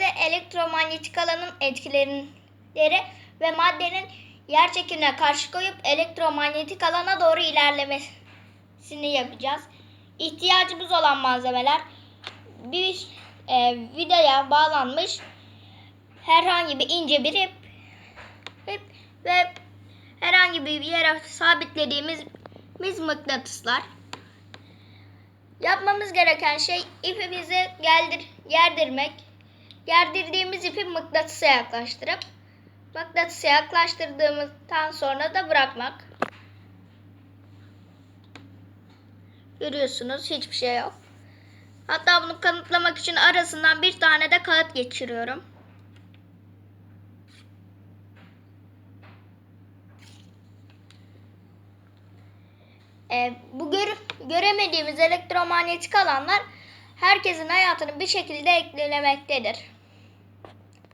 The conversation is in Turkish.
örneğimizde elektromanyetik alanın etkileri ve maddenin yer çekimine karşı koyup elektromanyetik alana doğru ilerlemesini yapacağız. İhtiyacımız olan malzemeler bir e, vidaya bağlanmış herhangi bir ince bir ip, ip ve herhangi bir yere sabitlediğimiz biz mıknatıslar. Yapmamız gereken şey ipimizi geldir, gerdirmek. Gerdirdiğimiz ipi mıknatısa yaklaştırıp mıknatısa yaklaştırdığımızdan sonra da bırakmak. Görüyorsunuz hiçbir şey yok. Hatta bunu kanıtlamak için arasından bir tane de kağıt geçiriyorum. E, bu gör, göremediğimiz elektromanyetik alanlar herkesin hayatını bir şekilde etkilemektedir.